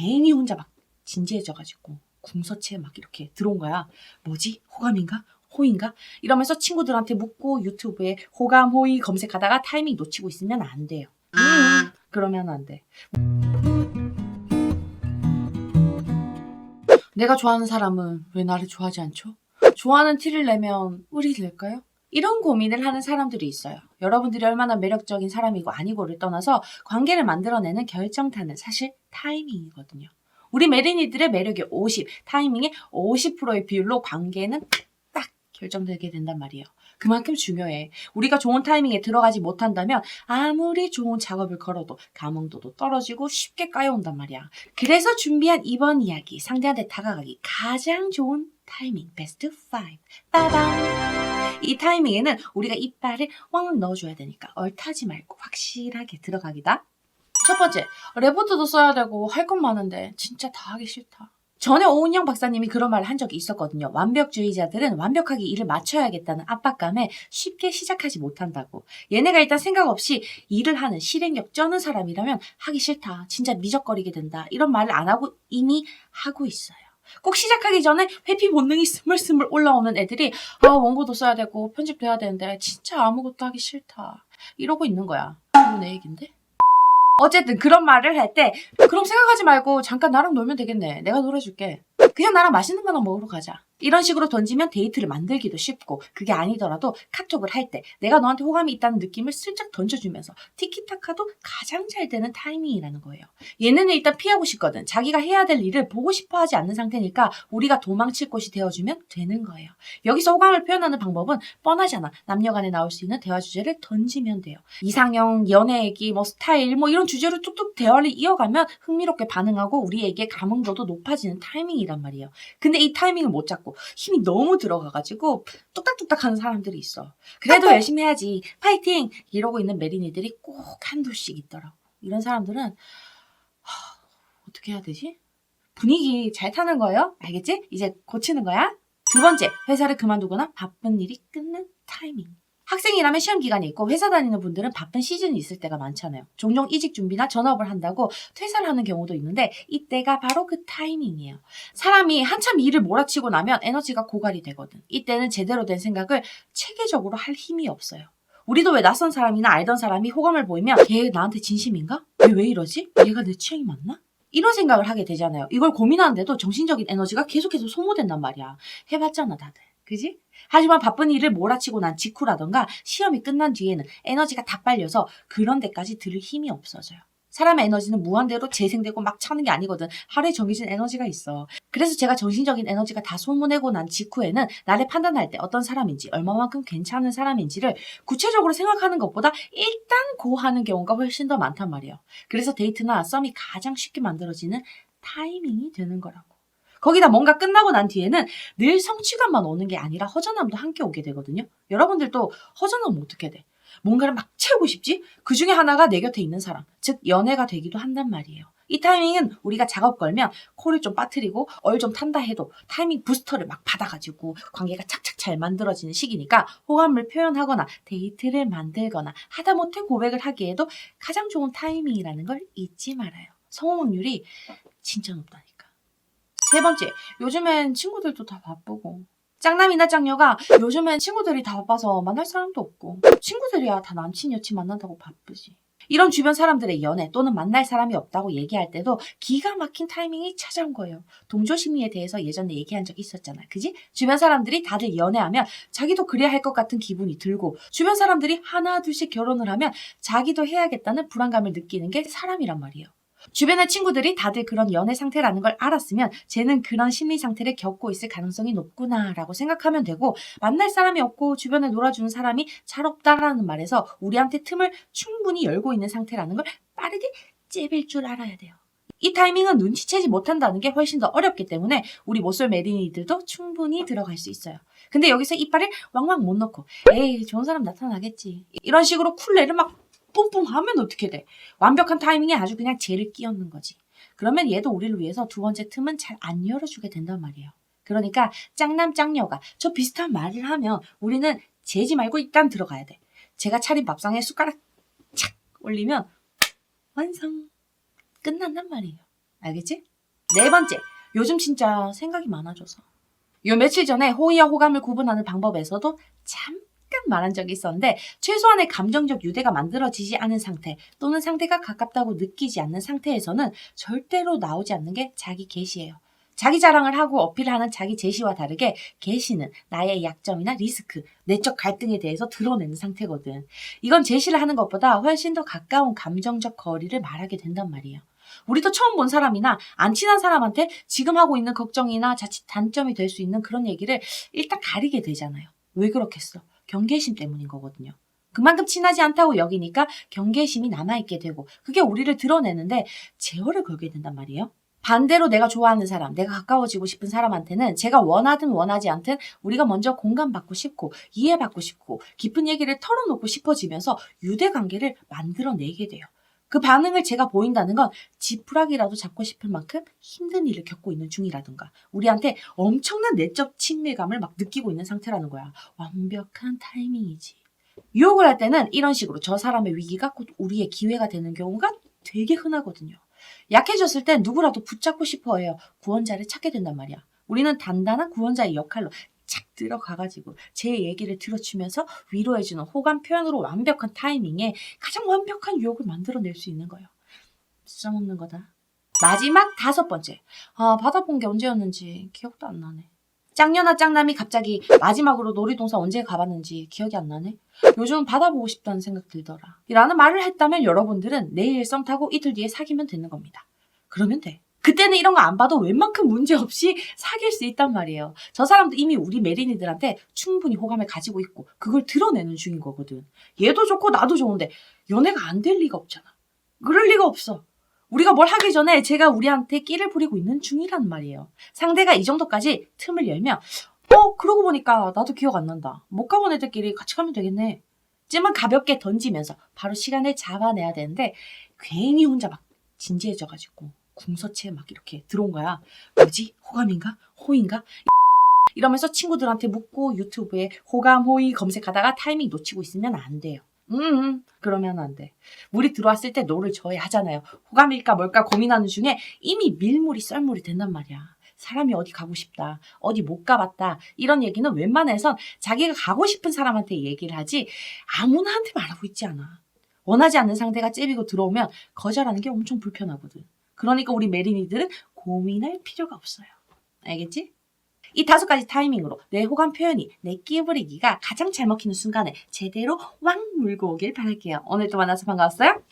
괜히 혼자 막 진지해져가지고 궁서체 막 이렇게 들어온 거야. 뭐지? 호감인가? 호인가? 이러면서 친구들한테 묻고 유튜브에 호감, 호의 검색하다가 타이밍 놓치고 있으면 안 돼요. 음, 그러면 안 돼. 내가 좋아하는 사람은 왜 나를 좋아하지 않죠? 좋아하는 티를 내면 의리 될까요? 이런 고민을 하는 사람들이 있어요. 여러분들이 얼마나 매력적인 사람이고 아니고를 떠나서 관계를 만들어내는 결정타는 사실 타이밍이거든요. 우리 메리니들의 매력의 50, 타이밍의 50%의 비율로 관계는 딱 결정되게 된단 말이에요. 그만큼 중요해. 우리가 좋은 타이밍에 들어가지 못한다면 아무리 좋은 작업을 걸어도 감흥도도 떨어지고 쉽게 까여온단 말이야. 그래서 준비한 이번 이야기, 상대한테 다가가기 가장 좋은 타이밍, 베스트 5. 빠밤! 이 타이밍에는 우리가 이빨을 왕 넣어줘야 되니까 얼타지 말고 확실하게 들어가기다. 첫 번째, 레포트도 써야 되고 할 건 많은데 진짜 다 하기 싫다. 전에 오은영 박사님이 그런 말을 한 적이 있었거든요. 완벽주의자들은 완벽하게 일을 맞춰야겠다는 압박감에 쉽게 시작하지 못한다고. 얘네가 일단 생각 없이 일을 하는 실행력 쩌는 사람이라면 하기 싫다. 진짜 미적거리게 된다. 이런 말을 안 하고 이미 하고 있어요. 꼭 시작하기 전에 회피 본능이 스물스물 올라오는 애들이 아 원고도 써야 되고 편집도 해야 되는데 진짜 아무것도 하기 싫다. 이러고 있는 거야. 이거 내 얘긴데? 어쨌든 그런 말을 할 때 그럼 생각하지 말고 잠깐 나랑 놀면 되겠네. 내가 놀아줄게. 그냥 나랑 맛있는 거나 먹으러 가자. 이런 식으로 던지면 데이트를 만들기도 쉽고 그게 아니더라도 카톡을 할 때 내가 너한테 호감이 있다는 느낌을 슬쩍 던져주면서 티키타카도 가장 잘 되는 타이밍이라는 거예요. 얘네는 일단 피하고 싶거든. 자기가 해야 될 일을 보고 싶어 하지 않는 상태니까 우리가 도망칠 곳이 되어주면 되는 거예요. 여기서 호감을 표현하는 방법은 뻔하잖아. 남녀 간에 나올 수 있는 대화 주제를 던지면 돼요. 이상형, 연애 얘기, 뭐 스타일, 뭐 이런 주제로 뚝뚝 대화를 이어가면 흥미롭게 반응하고 우리에게 감흥도도 높아지는 타이밍이란 말이에요. 근데 이 타이밍을 못 잡고 힘이 너무 들어가가지고 뚝딱뚝딱 하는 사람들이 있어. 그래도 열심히 해야지. 파이팅! 이러고 있는 메리니들이 꼭 한둘씩 있더라고. 이런 사람들은 하, 어떻게 해야 되지? 분위기 잘 타는 거예요. 알겠지? 이제 고치는 거야. 두 번째, 회사를 그만두거나 바쁜 일이 끝난 타이밍. 학생이라면 시험 기간이 있고 회사 다니는 분들은 바쁜 시즌이 있을 때가 많잖아요. 종종 이직 준비나 전업을 한다고 퇴사를 하는 경우도 있는데 이때가 바로 그 타이밍이에요. 사람이 한참 일을 몰아치고 나면 에너지가 고갈이 되거든. 이때는 제대로 된 생각을 체계적으로 할 힘이 없어요. 우리도 왜 낯선 사람이나 알던 사람이 호감을 보이면 얘 나한테 진심인가? 얘 왜 이러지? 얘가 내 취향이 맞나? 이런 생각을 하게 되잖아요. 이걸 고민하는데도 정신적인 에너지가 계속해서 소모된단 말이야. 해봤잖아, 다들. 그지? 하지만 바쁜 일을 몰아치고 난 직후라던가 시험이 끝난 뒤에는 에너지가 다 빨려서 그런 데까지 들을 힘이 없어져요. 사람의 에너지는 무한대로 재생되고 막 차는 게 아니거든. 하루에 정해진 에너지가 있어. 그래서 제가 정신적인 에너지가 다 소모내고 난 직후에는 나를 판단할 때 어떤 사람인지, 얼마만큼 괜찮은 사람인지를 구체적으로 생각하는 것보다 일단 고하는 경우가 훨씬 더 많단 말이에요. 그래서 데이트나 썸이 가장 쉽게 만들어지는 타이밍이 되는 거라고. 거기다 뭔가 끝나고 난 뒤에는 늘 성취감만 오는 게 아니라 허전함도 함께 오게 되거든요. 여러분들도 허전하면 어떻게 돼? 뭔가를 막 채우고 싶지? 그 중에 하나가 내 곁에 있는 사람, 즉 연애가 되기도 한단 말이에요. 이 타이밍은 우리가 작업 걸면 코를 좀 빠뜨리고 얼 좀 탄다 해도 타이밍 부스터를 막 받아가지고 관계가 착착 잘 만들어지는 시기니까 호감을 표현하거나 데이트를 만들거나 하다못해 고백을 하기에도 가장 좋은 타이밍이라는 걸 잊지 말아요. 성공 확률이 진짜 높다니까. 세 번째, 요즘엔 친구들도 다 바쁘고. 짱남이나 짱녀가 요즘엔 친구들이 다 바빠서 만날 사람도 없고. 친구들이야 다 남친, 여친 만난다고 바쁘지. 이런 주변 사람들의 연애 또는 만날 사람이 없다고 얘기할 때도 기가 막힌 타이밍이 찾아온 거예요. 동조 심리에 대해서 예전에 얘기한 적 있었잖아. 그지? 주변 사람들이 다들 연애하면 자기도 그래야 할 것 같은 기분이 들고 주변 사람들이 하나 둘씩 결혼을 하면 자기도 해야겠다는 불안감을 느끼는 게 사람이란 말이에요. 주변의 친구들이 다들 그런 연애 상태라는 걸 알았으면 쟤는 그런 심리 상태를 겪고 있을 가능성이 높구나라고 생각하면 되고 만날 사람이 없고 주변에 놀아주는 사람이 잘 없다라는 말에서 우리한테 틈을 충분히 열고 있는 상태라는 걸 빠르게 째빌 줄 알아야 돼요. 이 타이밍은 눈치채지 못한다는 게 훨씬 더 어렵기 때문에 우리 모쏠 메리니들도 충분히 들어갈 수 있어요. 근데 여기서 이빨을 왕왕 못 넣고 에이 좋은 사람 나타나겠지 이런 식으로 쿨레를 막 뿜뿜 하면 어떻게 돼? 완벽한 타이밍에 아주 그냥 쟤를 끼얹는 거지. 그러면 얘도 우리를 위해서 두 번째 틈은 잘 안 열어주게 된단 말이에요. 그러니까 짱남 짱녀가 저 비슷한 말을 하면 우리는 재지 말고 일단 들어가야 돼. 제가 차린 밥상에 숟가락 착 올리면 완성. 끝난단 말이에요. 알겠지? 네 번째, 요즘 진짜 생각이 많아져서. 요 며칠 전에 호의와 호감을 구분하는 방법에서도 잠깐 말한 적이 있었는데 최소한의 감정적 유대가 만들어지지 않은 상태 또는 상태가 가깝다고 느끼지 않는 상태에서는 절대로 나오지 않는 게 자기 계시예요. 자기 자랑을 하고 어필하는 자기 제시와 다르게 계시는 나의 약점이나 리스크, 내적 갈등에 대해서 드러내는 상태거든. 이건 제시를 하는 것보다 훨씬 더 가까운 감정적 거리를 말하게 된단 말이에요. 우리도 처음 본 사람이나 안 친한 사람한테 지금 하고 있는 걱정이나 자칫 단점이 될 수 있는 그런 얘기를 일단 가리게 되잖아요. 왜 그렇겠어? 경계심 때문인 거거든요. 그만큼 친하지 않다고 여기니까 경계심이 남아있게 되고 그게 우리를 드러내는데 제어를 걸게 된단 말이에요. 반대로 내가 좋아하는 사람, 내가 가까워지고 싶은 사람한테는 제가 원하든 원하지 않든 우리가 먼저 공감받고 싶고 이해받고 싶고 깊은 얘기를 털어놓고 싶어지면서 유대관계를 만들어내게 돼요. 그 반응을 제가 보인다는 건 지푸라기라도 잡고 싶을 만큼 힘든 일을 겪고 있는 중이라든가 우리한테 엄청난 내적 친밀감을 막 느끼고 있는 상태라는 거야. 완벽한 타이밍이지. 유혹을 할 때는 이런 식으로 저 사람의 위기가 곧 우리의 기회가 되는 경우가 되게 흔하거든요. 약해졌을 땐 누구라도 붙잡고 싶어 해요. 구원자를 찾게 된단 말이야. 우리는 단단한 구원자의 역할로 착 들어가가지고 제 얘기를 들어주면서 위로해주는 호감 표현으로 완벽한 타이밍에 가장 완벽한 유혹을 만들어낼 수 있는 거예요. 써먹는 거다. 마지막 다섯 번째. 아, 받아본 게 언제였는지 기억도 안 나네. 짱녀나 짱남이 갑자기 마지막으로 놀이동산 언제 가봤는지 기억이 안 나네. 요즘 받아보고 싶다는 생각 들더라. 라는 말을 했다면 여러분들은 내일 썸 타고 이틀 뒤에 사귀면 되는 겁니다. 그러면 돼. 그때는 이런 거 안 봐도 웬만큼 문제 없이 사귈 수 있단 말이에요. 저 사람도 이미 우리 메리니들한테 충분히 호감을 가지고 있고 그걸 드러내는 중인 거거든. 얘도 좋고 나도 좋은데 연애가 안 될 리가 없잖아. 그럴 리가 없어. 우리가 뭘 하기 전에 제가 우리한테 끼를 부리고 있는 중이란 말이에요. 상대가 이 정도까지 틈을 열면 어 그러고 보니까 나도 기억 안 난다. 못 가본 애들끼리 같이 가면 되겠네. 찜은 가볍게 던지면서 바로 시간을 잡아내야 되는데 괜히 혼자 막 진지해져가지고 궁서체에 막 이렇게 들어온 거야. 뭐지? 호감인가? 호인가? 이러면서 친구들한테 묻고 유튜브에 호감, 호의 검색하다가 타이밍 놓치고 있으면 안 돼요. 음, 음, 그러면 안 돼. 물이 들어왔을 때 노를 져야 하잖아요. 호감일까 뭘까 고민하는 중에 이미 밀물이 썰물이 된단 말이야. 사람이 어디 가고 싶다, 어디 못 가봤다, 이런 얘기는 웬만해선 자기가 가고 싶은 사람한테 얘기를 하지 아무나한테 말하고 있지 않아. 원하지 않는 상대가 째비고 들어오면 거절하는 게 엄청 불편하거든. 그러니까 우리 메리니들은 고민할 필요가 없어요. 알겠지? 이 다섯 가지 타이밍으로 내 호감 표현이, 내 끼부리기가 가장 잘 먹히는 순간에 제대로 왕 물고 오길 바랄게요. 오늘 또 만나서 반가웠어요?